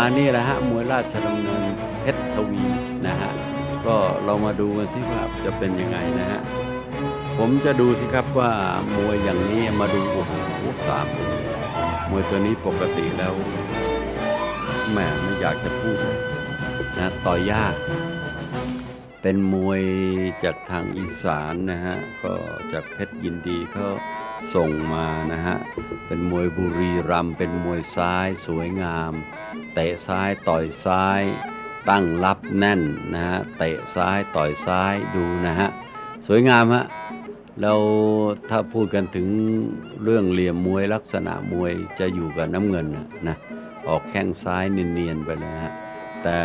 มานี่แหละฮะมวยราชดำเนินเพชรทวีนะฮะก็เรามาดูกันสิว่าจะเป็นยังไงนะฮะผมจะดูสิครับว่ามวยอย่างนี้มาดูโอ้โหสามมวยตัวนี้ปกติแล้วแหมไม่อยากจะพูดนะต่อยาก เป็นมวยจากทางอีสานนะฮะ ก็จากเพชรยินดีเขาส่งมานะฮะ เป็นมวยบุรีรัมเป็นมวยซ้ายสวยงาม เตะซ้ายต่อยซ้าย ตั้งรับแน่นนะฮะ เตะซ้ายต่อยซ้ายดูนะฮะ สวยงามฮะ แล้วถ้าพูดกันถึงเรื่องเหลี่ยมมวยลักษณะมวยจะอยู่กับน้ำเงินนะนะออกแข้งซ้ายเนียนๆไปเลยฮะ แต่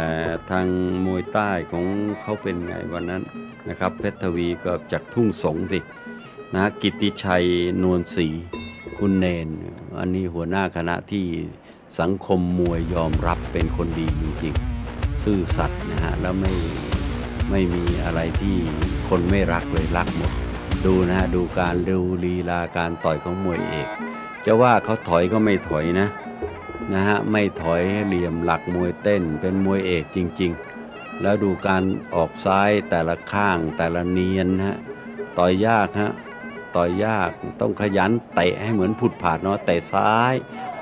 ทางมวยใต้ของเขาเป็นไงวันนั้นนะครับ เพชรทวีก็จากทุ่งสงสินะกิติชัยนวลศรีคุณเนน อันนี้หัวหน้าคณะที่สังคมมวยยอมรับเป็นคนดีจริงๆ ซื่อสัตย์นะฮะ แล้วไม่ไม่มีอะไรที่คนไม่รักเลยรักหมด ดูนะฮะ ดูการดูลีลาการต่อยของมวยเอก จะว่าเขาถอยก็ไม่ถอยนะ นะฮะไม่ถอยเหลี่ยมหลักมวยเต้นเป็นมวยเอกจริง ๆ แล้วดูการออกซ้ายแต่ละข้างแต่ละเนียนฮะต่อยยากฮะต่อยยากต้องขยันเตะให้เหมือนผุดผาดเนาะเตะซ้าย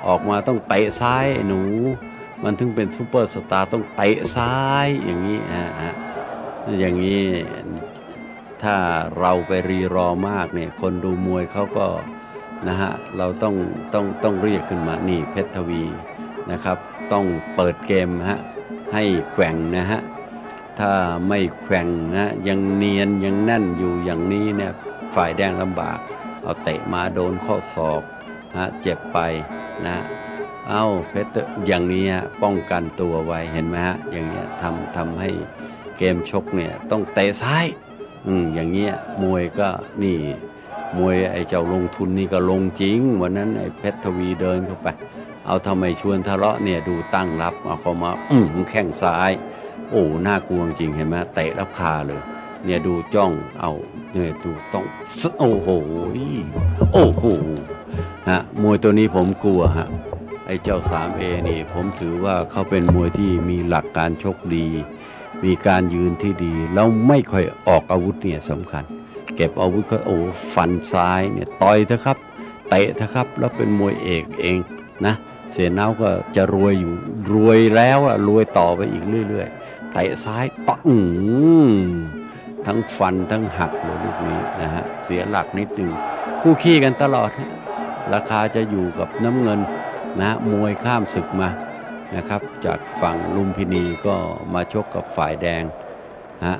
ออกมาต้องเตะซ้ายหนู มันถึงเป็นซูเปอร์สตาร์ต้องเตะซ้ายอย่างนี้ฮะฮะอย่างนี้ถ้าเราไปรีรอมากเนี่ยคนดูมวยเขาก็ นะฮะเราต้องต้องต้องเรียกขึ้นมานี่เพชรทวีนะครับ ต้องเปิดเกมฮะให้แกว่งนะฮะถ้าไม่แกว่งนะยังเนียนยังแน่นอยู่อย่างนี้เนี่ยฝ่ายแดงลำบาก เอาเตะมาโดนข้อศอกฮะเจ็บไปนะเอาเพชรอย่างนี้ฮะป้องกันตัวไว้เห็นไหมฮะอย่างเงี้ยทำทำให้เกมชกเนี่ยต้องเตะซ้ายอืมอย่างเงี้ยมวยก็นี่ มวยไอ้เจ้าลงทุนนี่ก็ลงจริง วันนั้นไอ้เพชรทวีเดินเข้าไป เอาทำไมชวนทะเลาะเนี่ยดูตั้งรับเอาเข้ามาอืมแข้งซ้าย โอ้หน่ากลัวจริงเห็นไหมเตะแล้วคาเลย เนี่ยดูจ้องเอาเนี่ยดูต้องโอ้โหโอ้โหฮะมวยตัวนี้ผมกลัวฮะไอ้เจ้า 3A นี่ผมถือว่าเขาเป็นมวยที่มีหลักการชกดี มีการยืนที่ดี แล้วไม่ค่อยออกอาวุธเนี่ยสำคัญ เก็บอาวุธก็โอ้ฟันซ้ายเนี่ยต่อยเถอะครับเตะเถอะครับ แล้วเป็นมวยเอกเองนะเสียนาก็จะรวยอยู่รวยแล้วอะรวยต่อไปอีกเรื่อยๆเตะซ้ายปังทั้งฟันทั้งหักเลยลูกนี้นะฮะเสียหลักนิดหนึ่งคู่ขี้กันตลอดฮะราคาจะอยู่กับน้ำเงินนะมวยข้ามศึกมานะครับ จากฝั่งลุมพินีก็มาชกกับฝ่ายแดงฮะ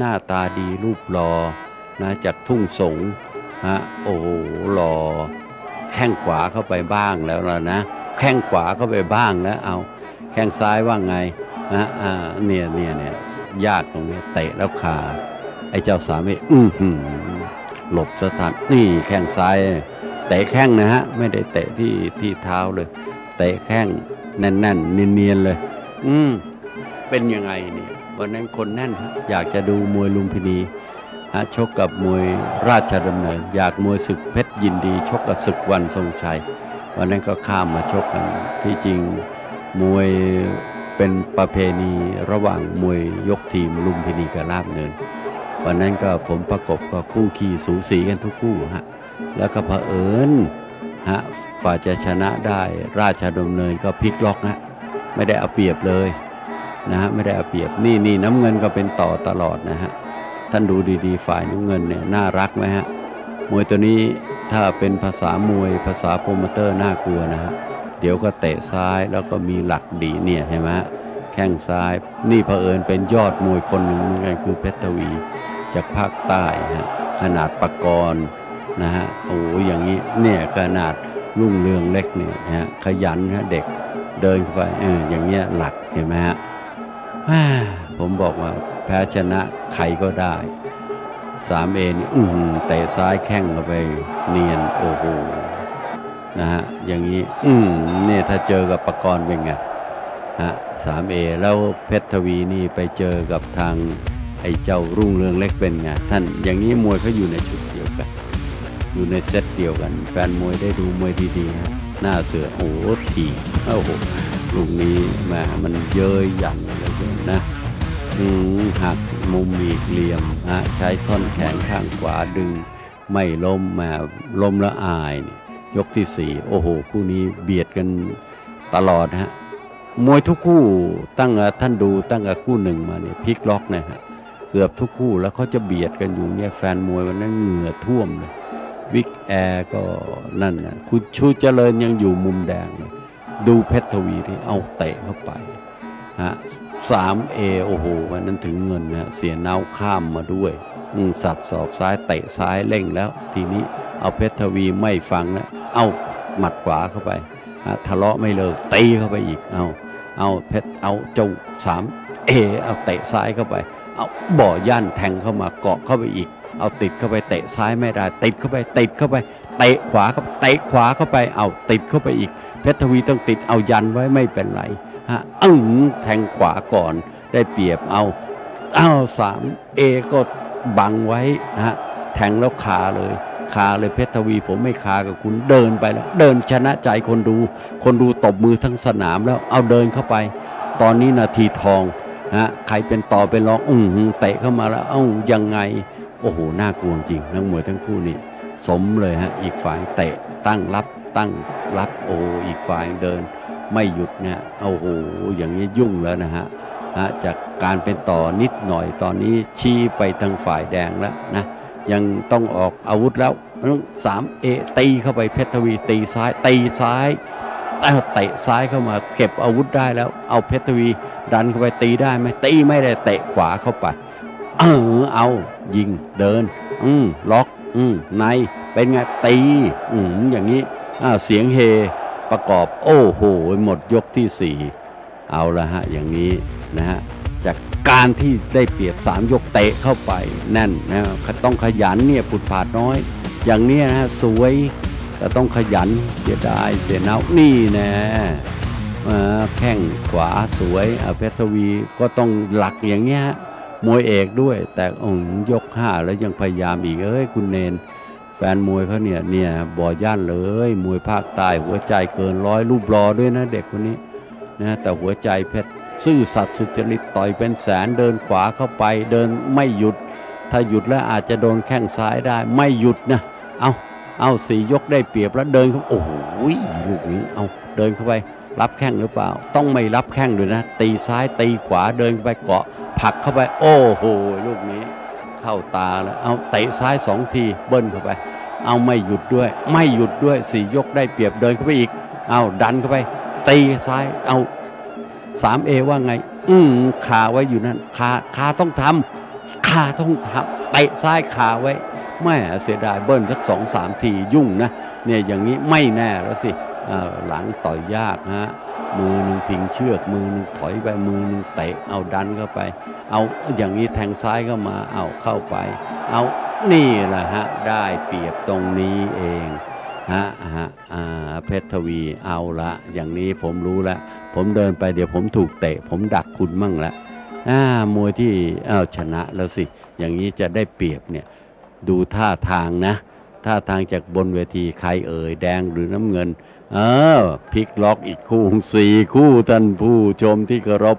หน้าตาดีรูปหลอนะจากทุ่งสงฮะโอ้โหหลอแข้งขวาเข้าไปบ้างแล้วล่ะนะ แข้งขวาเข้าไปบ้างแล้วเอาแข้งซ้ายว่าไงนะอ่าเนี่ยเนี่ยเนี่ยยากตรงนี้เตะแล้วคาไอ้เจ้าสามีอือหือหลบสถานนี่แข้งซ้ายเตะแข้งนะฮะไม่ได้เตะที่ที่เท้าเลย เตะแข้งแน่นๆเนียนๆเลย อืมเป็นยังไงเนี่ย วันนั้นคนแน่น อยากจะดูมวยลุมพินีฮะชกกับมวยราชดำเนิน อยากมวยศึกเพชรยินดี ชกกับศึกวันทรงชัย วันนั้นก็ข้ามมาชกกัน ที่จริงมวยเป็นประเพณีระหว่างมวยยกทีมลุมพินีกับลาบเนิน วันนั้นก็ผมประกบก็คู่ขี่สูสีกันทุกคู่ฮะแล้วก็เผอิญฮะฝ่าจะชนะได้ราชดำเนินก็พลิกล็อกนะไม่ได้เอาเปรียบเลย นะฮะไม่ได้เอาเปรียบนี่นี่น้ำเงินก็เป็นต่อตลอดนะฮะท่านดูดีๆ ฝ่ายน้ำเงินเนี่ยน่ารักไหมฮะมวยตัวนี้ถ้าเป็นภาษามวยภาษาโปรโมเตอร์น่ากลัวนะฮะเดี๋ยวก็เตะซ้ายแล้วก็มีหลักดีเนี่ยเห็นไหมฮะแข้งซ้ายนี่เผอิญเป็นยอดมวยคนหนึ่งเหมือนกันคือเพชรทวี จากภาคใต้ฮะขนาดปากรนะฮะโอ้อย่างนี้เนี่ยขนาดรุ่งเรืองเล็กเนี่ยนะฮะขยันฮะเด็กเดินเข้าไปเอออย่างเงี้ยหลักเห็นไหมฮะ ผมบอกว่าแพ้ชนะใครก็ได้สามเอนี่อื้อหือเตะซ้ายแข้งเข้าไปเนียนโอ้โหนะฮะอย่างนี้ อืมเนี่ยถ้าเจอกับปกรณ์เป็นไงฮะสามเอแล้วเพชรทวีนี่ไปเจอกับทางไอ้เจ้ารุ่งเรืองเล็กเป็นไงท่านอย่างนี้มวยเขาอยู่ในชุดเดียวกัน อยู่ในเซตเดียวกันแฟนมวยได้ดูมวยดีๆฮะหน้าเสือโอ้โหทีโอ้โห ลูกนี้แหมามันเย้ยหยันเลยนะอืมหักมุมอีกเหลี่ยมฮะใช้ท่อนแขนข้างขวาดึง ไม่ล้มมาล้มล้วอายนยกที่สี่โอ้โห คู่นี้เบียดกันตลอดฮะมวยทุกคู่ตั้งแต่ท่านดูตั้งแต่คู่หนึ่งมาเนี่ยพลิกล็อกนะฮะเกือบทุกคู่แล้วเขาจะเบียดกันอยู่เนี่ยแฟนมวยวันนั้นเหงื่อท่วมเลยวิกแอร์ก็นั่นนะคุณชูเจริญยังอยู่มุมแดงเลย ดูเพชรทวีที่เอาเตะเข้าไปฮะสามเอโอ้โหวันนั้นถึงเงินนะเสียเนาข้ามมาด้วยอืมสับศอกซ้ายเตะซ้ายเร่งแล้ว ทีนี้เอาเพชรทวีไม่ฟังแล้วเอาหมัดขวาเข้าไปฮะทะเลาะไม่เลิกตีเข้าไปอีกเอาเอาเพชรเอาเจ้าสามเอเอาเตะซ้ายเข้าไป เอาบ่อย่านแทงเข้ามาเกาะเข้าไปอีก เอาติดเข้าไปเตะซ้ายไม่ได้ ติดเข้าไปติดเข้าไปเตะขวาเข้าเตะขวาเข้าไปเอาติดเข้าไปอีก เพชรทวีต้องติดเอายันไว้ไม่เป็นไรฮะอึ้งแทงขวาก่อนได้เปรียบเอาเอาสามเอก็บังไว้ฮะแทงแล้วคาเลยคาเลยเพชรทวีผมไม่คากับคุณเดินไปแล้ว เดินชนะใจคนดู คนดูตบมือทั้งสนามแล้วเอาเดินเข้าไป ตอนนี้นาทีทองฮะใครเป็นต่อเป็นรองอือหือเตะเข้ามาแล้วเอ้ายังไง โอ้โหน่ากลัวจริงนักมวยทั้งคู่นี่สมเลยฮะอีกฝ่ายเตะตั้งรับ ตั้งรับโอ้อีกฝ่ายเดิน ไม่หยุดเนี่ยโอ้โหอย่างนี้ยุ่งแล้วนะฮะฮะจากการเป็นต่อนิดหน่อยตอนนี้ชี้ไปทางฝ่ายแดงแล้วนะยังต้องออกอาวุธแล้วต้องสามเอตีเข้าไปเพชรทวีตีซ้ายตีซ้ายเอ้าเตะซ้ายเข้ามาเก็บอาวุธได้แล้ว เอาเพชรทวีดันเข้าไปตีได้ไหมตีไม่ได้เตะขวาเข้าไปเออเอายิงเดิน อืมล็อก อืมในเป็นไงตี อืมอย่างนี้ เสียงเฮประกอบ โอ้โห หมดยกที่สี่เอาละฮะ อย่างนี้นะฮะ จากการที่ได้เปรียบสามยกเตะเข้าไปแน่นนะต้องขยันเนี่ยผุดผาดน้อย อย่างนี้นะฮะ สวยแต่ต้องขยันเสียดายเสียเนานี่นะแข้งขวาสวยอาเพชรทวีก็ต้องหลักอย่างเงี้ยฮะมวยเอกด้วย แต่องยกห้าแล้วยังพยายามอีกเอ้ยคุณเนน แฟนมวยเขาเนี่ยเนี่ยบ่อย่านเลย มวยภาคใต้หัวใจเกินร้อยรูปรอด้วยนะเด็กคนนี้นะแต่หัวใจเพชรซื่อสัตย์สุจริตต่อยเป็นแสนเดินขวาเข้าไปเดินไม่หยุด ถ้าหยุดแล้วอาจจะโดนแข้งซ้ายได้ไม่หยุดนะเอาเอาสี่ยกได้เปรียบแล้วเดินเข้าโอ้โหลูกนี้เอาเดินเข้าไปรับแข้งหรือเปล่า ต้องไม่รับแข้งด้วยนะ ตีซ้ายตีขวาเดินเข้าไปเกาะ ผักเข้าไป โอ้โห ลูกนี้ เข้าตาแล้วเอาเตะซ้ายสองทีเบิ้ลเข้าไป เอาไม่หยุดด้วย ไม่หยุดด้วยสี่ยกได้เปรียบเดินเข้าไปอีก เอาดันเข้าไปตีซ้ายเอาสามเอว่าไง อืมคาไว้อยู่นั่นคาคาต้องทำคาต้องทำเตะซ้ายคาไว้แม่เสียดายเบิ้ลสักสองสามทียุ่งนะเนี่ยอย่างนี้ไม่แน่แล้วสิ หลังต่อยยากฮะมือหนึ่งพิงเชือก มือหนึ่งถอยไปมือหนึ่งเตะเอาดันเข้าไป เอาอย่างนี้แทงซ้ายเข้ามาเอาเข้าไป เอานี่แหละฮะได้เปรียบตรงนี้เองฮะฮะอ่าเพชรทวีเอาละอย่างนี้ผมรู้แล้วผมเดินไปเดี๋ยวผมถูกเตะ ผมดักคุณมั่งละอ่ามวยที่เอาชนะแล้วสิ อย่างนี้จะได้เปรียบเนี่ยดูท่าทางนะ ท่าทางจากบนเวทีใครเอ่ยแดงหรือน้ำเงินเออพลิกล็อกอีกคู่สี่คู่ท่านผู้ชมที่เคารพ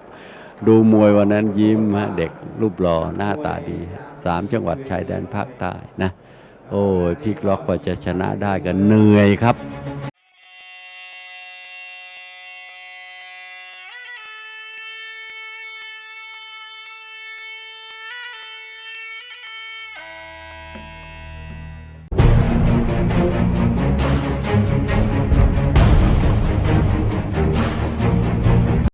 ดูมวยวันนั้นยิ้มฮะเด็กรูปหล่อหน้าตาดีสามจังหวัดชายแดนภาคใต้นะ โอ้ยพลิกล็อกกว่าจะชนะได้ก็เหนื่อยครับ